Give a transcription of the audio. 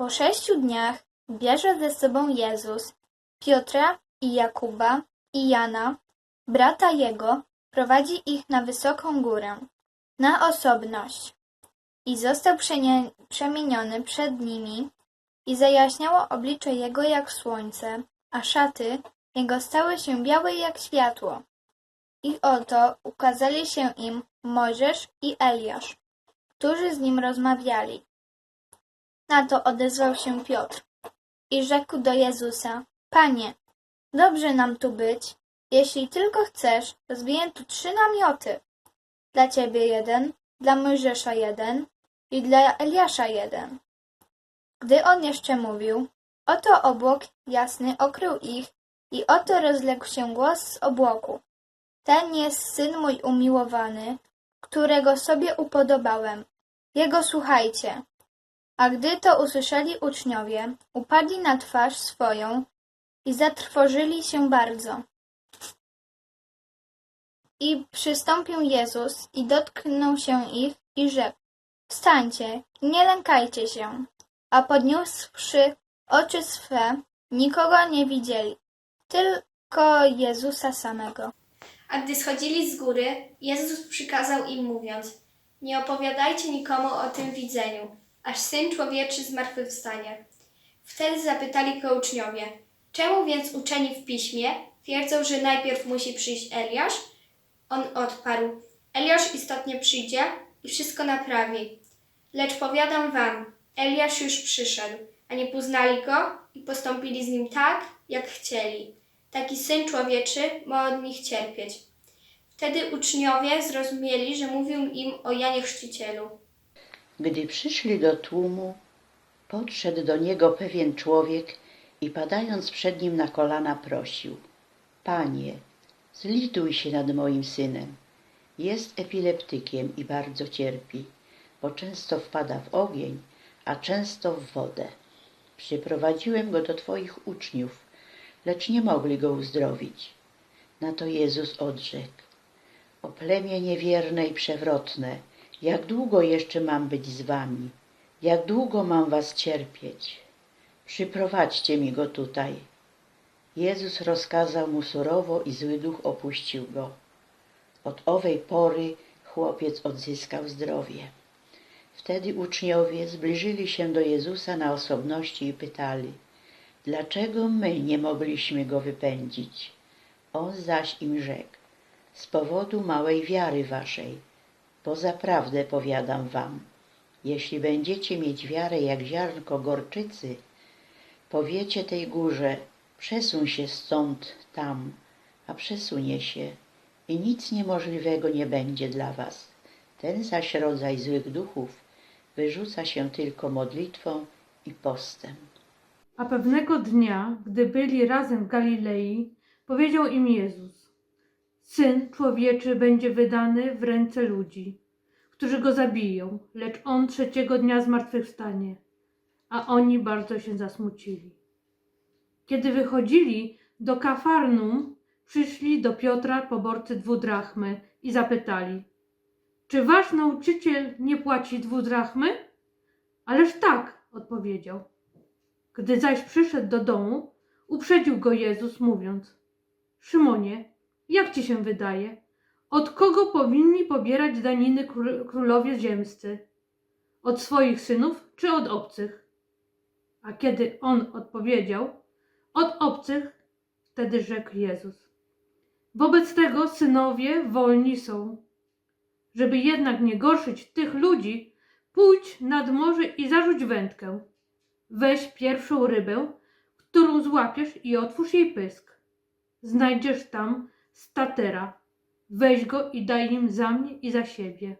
po sześciu dniach bierze ze sobą Jezus Piotra i Jakuba i Jana, brata jego, prowadzi ich na wysoką górę, na osobność. I został przemieniony przed nimi i zajaśniało oblicze jego jak słońce, a szaty jego stały się białe jak światło. I oto ukazali się im Mojżesz i Eliasz, którzy z nim rozmawiali. Na to odezwał się Piotr i rzekł do Jezusa: Panie, dobrze nam tu być. Jeśli tylko chcesz, rozbiję tu trzy namioty. Dla ciebie jeden, dla Mojżesza jeden i dla Eliasza jeden. Gdy on jeszcze mówił, oto obłok jasny okrył ich i oto rozległ się głos z obłoku. Ten jest syn mój umiłowany, którego sobie upodobałem. Jego słuchajcie. A gdy to usłyszeli uczniowie, upadli na twarz swoją i zatrwożyli się bardzo. I przystąpił Jezus i dotknął się ich i rzekł, wstańcie, nie lękajcie się. A podniósłszy oczy swe, nikogo nie widzieli, tylko Jezusa samego. A gdy schodzili z góry, Jezus przykazał im mówiąc: Nie opowiadajcie nikomu o tym widzeniu, aż syn człowieczy zmartwychwstanie. Wtedy zapytali go uczniowie: Czemu więc uczeni w piśmie twierdzą, że najpierw musi przyjść Eliasz? On odparł: Eliasz istotnie przyjdzie i wszystko naprawi. Lecz powiadam wam, Eliasz już przyszedł, a nie poznali go i postąpili z nim tak, jak chcieli. Taki syn człowieczy ma od nich cierpieć. Wtedy uczniowie zrozumieli, że mówił im o Janie Chrzcicielu. Gdy przyszli do tłumu, podszedł do niego pewien człowiek i padając przed nim na kolana prosił: Panie, zlituj się nad moim synem. Jest epileptykiem i bardzo cierpi, bo często wpada w ogień, a często w wodę. Przyprowadziłem go do Twoich uczniów, lecz nie mogli go uzdrowić. Na to Jezus odrzekł: O plemię niewierne i przewrotne, jak długo jeszcze mam być z wami? Jak długo mam was cierpieć? Przyprowadźcie mi go tutaj. Jezus rozkazał mu surowo i zły duch opuścił go. Od owej pory chłopiec odzyskał zdrowie. Wtedy uczniowie zbliżyli się do Jezusa na osobności i pytali, dlaczego my nie mogliśmy go wypędzić? On zaś im rzekł, z powodu małej wiary waszej. Bo zaprawdę powiadam wam, jeśli będziecie mieć wiarę jak ziarnko gorczycy, powiecie tej górze, przesuń się stąd tam, a przesunie się i nic niemożliwego nie będzie dla was. Ten zaś rodzaj złych duchów wyrzuca się tylko modlitwą i postem. A pewnego dnia, gdy byli razem w Galilei, powiedział im Jezus: Syn człowieczy będzie wydany w ręce ludzi, którzy go zabiją, lecz on trzeciego dnia zmartwychwstanie. A oni bardzo się zasmucili. Kiedy wychodzili do Kafarnum, przyszli do Piotra poborcy dwudrachmy i zapytali: Czy wasz nauczyciel nie płaci dwudrachmy? Ależ tak, odpowiedział. Gdy zaś przyszedł do domu, uprzedził go Jezus, mówiąc: Szymonie, jak ci się wydaje? Od kogo powinni pobierać daniny król- królowie ziemscy? Od swoich synów czy od obcych? A kiedy on odpowiedział: Od obcych, wtedy rzekł Jezus: Wobec tego synowie wolni są. Żeby jednak nie gorszyć tych ludzi, pójdź nad morze i zarzuć wędkę. Weź pierwszą rybę, którą złapiesz i otwórz jej pysk. Znajdziesz tam statera. Weź go i daj im za mnie i za siebie.